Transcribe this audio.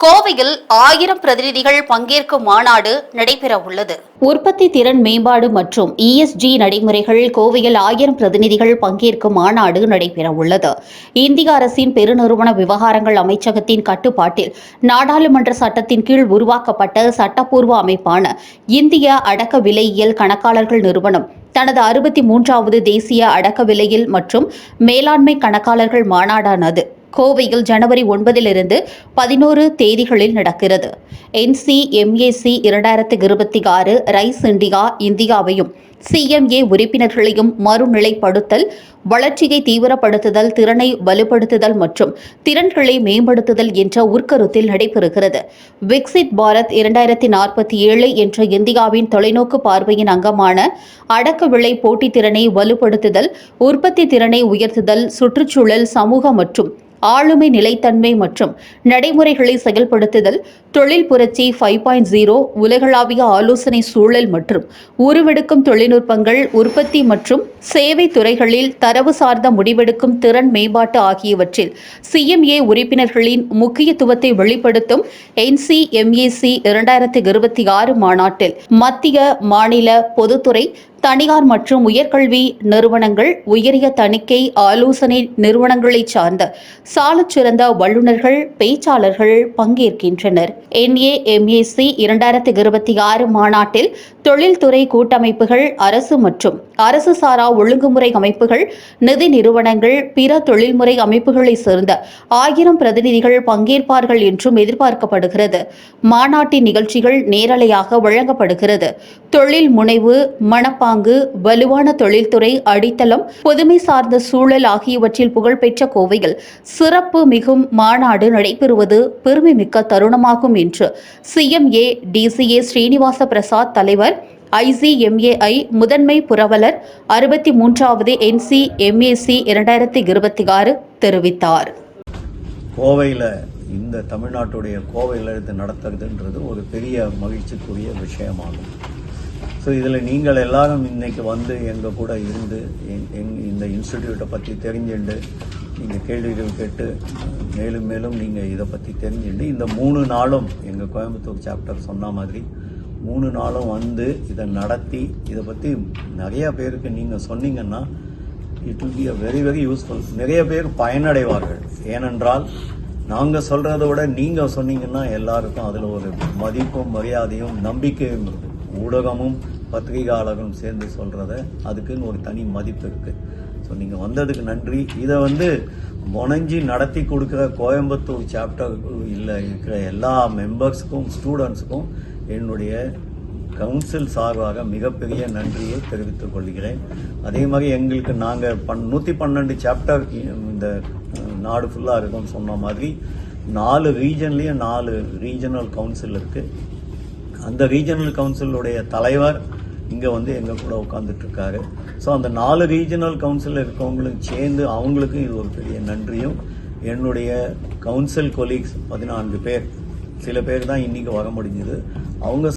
கோவையில் ஆயிரம் பிரதிநிதிகள் பங்கேற்கும் மாநாடு நடைபெற உள்ளது. உற்பத்தி திறன் மேம்பாடு மற்றும் இஎஸ்ஜி நடைமுறைகள் கோவையில் ஆயிரம் பிரதிநிதிகள் பங்கேற்கும் மாநாடு நடைபெற உள்ளது. இந்திய அரசின் பெருநிறுவன விவகாரங்கள் அமைச்சகத்தின் கட்டுப்பாட்டில் நாடாளுமன்ற சட்டத்தின் கீழ் உருவாக்கப்பட்ட சட்டப்பூர்வ அமைப்பான இந்திய அடக்க விலையியல் கணக்காளர்கள் நிறுவனம் தனது அறுபத்தி மூன்றாவது தேசிய அடக்க விலையில் மற்றும் மேலாண்மை கணக்காளர்கள் மாநாடானது கோவையில் ஜனவரி ஒன்பதிலிருந்து பதினோரு தேதிகளில் நடக்கிறது. என்சிஎம்ஏசி இரண்டாயிரத்தி இருபத்தி ஆறு ரைஸ் இந்தியா இந்தியாவையும் சிஎம்ஏ உறுப்பினர்களையும் மறுநிலைப்படுத்தல் வளர்ச்சியை தீவிரப்படுத்துதல் திறனை வலுப்படுத்துதல் மற்றும் திறன்களை மேம்படுத்துதல் என்ற உட்கருத்தில் நடைபெறுகிறது. விக்சித் பாரத் இரண்டாயிரத்தி நாற்பத்தி ஏழு என்ற இந்தியாவின் தொலைநோக்கு பார்வையின் அங்கமான அடக்க விலை போட்டித்திறனை வலுப்படுத்துதல் உற்பத்தி திறனை உயர்த்துதல் சுற்றுச்சூழல் சமூக மற்றும் ஆளுமை நிலைத்தன்மை மற்றும் நடைமுறைகளை செயல்படுத்துதல் தொழில் புரட்சி ஃபைவ் பாயிண்ட் ஜீரோ உலகளாவிய ஆலோசனை சூழல் மற்றும் உருவெடுக்கும் தொழில்நுட்பங்கள் உற்பத்தி மற்றும் சேவை துறைகளில் தரவு சார்ந்த முடிவெடுக்கும் திறன் மேம்பாட்டு ஆகியவற்றில் சிஎம்ஏ உறுப்பினர்களின் முக்கியத்துவத்தை வெளிப்படுத்தும் என்சிஎம்ஏசி இரண்டாயிரத்தி இருபத்தி ஆறு மாநாட்டில் மத்திய மாநில பொதுத்துறை தனியார் மற்றும் உயர்கல்வி நிறுவனங்கள் உயரிய தணிக்கை ஆலோசனை நிறுவனங்களைச் சார்ந்த சாலச்சிறந்த வல்லுநர்கள் பேச்சாளர்கள் பங்கேற்கின்றனர். என்ஏஎம்ஏசி இரண்டாயிரத்தி இருபத்தி ஆறு மாநாட்டில் தொழில்துறை கூட்டமைப்புகள் அரசு மற்றும் அரசு சாரா ஒழுங்குமுறை அமைப்புகள் நிதி நிறுவனங்கள் பிற தொழில்முறை அமைப்புகளைச் சேர்ந்த ஆயிரம் பிரதிநிதிகள் பங்கேற்பார்கள் என்றும் எதிர்பார்க்கப்படுகிறது. மாநாட்டின் நிகழ்ச்சிகள் நேரலையாக வழங்கப்படுகிறது. தொழில் முனைவு மனப்பாங்கு வலுவான தொழில்துறை அடித்தளம் புதுமை சார்ந்த சூழல் ஆகியவற்றில் புகழ்பெற்ற கோவையில் சிறப்பு மிகும் மாநாடு நடைபெறுவது பெருமைமிக்க தருணமாகும் என்று சிஎம்ஏ டிசிஏ ஸ்ரீனிவாச பிரசாத் தலைவர் ஐசிஎம்ஏஐ முதன்மை புரவலர் அறுபத்தி மூன்றாவது என்சிஎம்ஏசி இரண்டாயிரத்தி இருபத்தி ஆறு தெரிவித்தார். கோவையில் இந்த தமிழ்நாட்டுடைய கோவையில் எடுத்து நடத்துறதுன்றது ஒரு பெரிய மகிழ்ச்சிக்குரிய விஷயமாகும். ஸோ இதில் நீங்கள் எல்லாரும் இன்னைக்கு வந்து எங்கள் கூட இருந்து எங் எங் இந்த இன்ஸ்டிடியூட்டை பற்றி தெரிஞ்சுண்டு நீங்கள் கேள்விகள் கேட்டு மேலும் மேலும் நீங்கள் இதை பற்றி தெரிஞ்சுண்டு இந்த மூணு நாளும் எங்கள் கோயம்புத்தூர் சாப்டர் சொன்ன மாதிரி மூணு நாளும் வந்து இதை நடத்தி இதை பற்றி நிறைய பேருக்கு நீங்கள் சொன்னீங்கன்னா it will be a very very useful நிறைய பேர் பயனடைவார்கள். ஏனென்றால் நாங்கள் சொல்கிறத விட நீங்கள் சொன்னீங்கன்னா எல்லாருக்கும் அதில் ஒரு மதிப்பும் மரியாதையும் நம்பிக்கையும் இருக்கும் ஊடகமும் பத்திரிகையாளர்களும் சேர்ந்து சொல்கிறத அதுக்குன்னு ஒரு தனி மதிப்பு இருக்குது ஸோ நீங்கள் வந்ததுக்கு நன்றி. இதை வந்து முனைஞ்சி நடத்தி கொடுக்குற கோயம்புத்தூர் சாப்டர் இல்லை இருக்கிற எல்லா மெம்பர்ஸுக்கும் ஸ்டூடெண்ட்ஸுக்கும் என்னுடைய கவுன்சில் சார்பாக மிகப்பெரிய நன்றியை தெரிவித்துக் கொள்கிறேன். அதே மாதிரி எங்களுக்கு நாங்கள் பன் நூற்றி பன்னெண்டு சாப்டர் இந்த நாடு ஃபுல்லாக இருக்கும்னு சொன்ன மாதிரி நாலு ரீஜன்லேயும் நாலு ரீஜனல் கவுன்சில் இருக்குது அந்த ரீஜனல் கவுன்சிலுடைய தலைவர் இங்கே வந்து எங்கள் கூட உட்காந்துட்ருக்காரு ஸோ அந்த நாலு ரீஜனல் கவுன்சிலில் இருக்கவங்களும் சேர்ந்து அவங்களுக்கும் இது ஒரு பெரிய நன்றியும். என்னுடைய கவுன்சில் கொலீக்ஸ் பதினான்கு பேர். சில பேர் தான் இன்றைக்கி வர முடிஞ்சது. அவங்க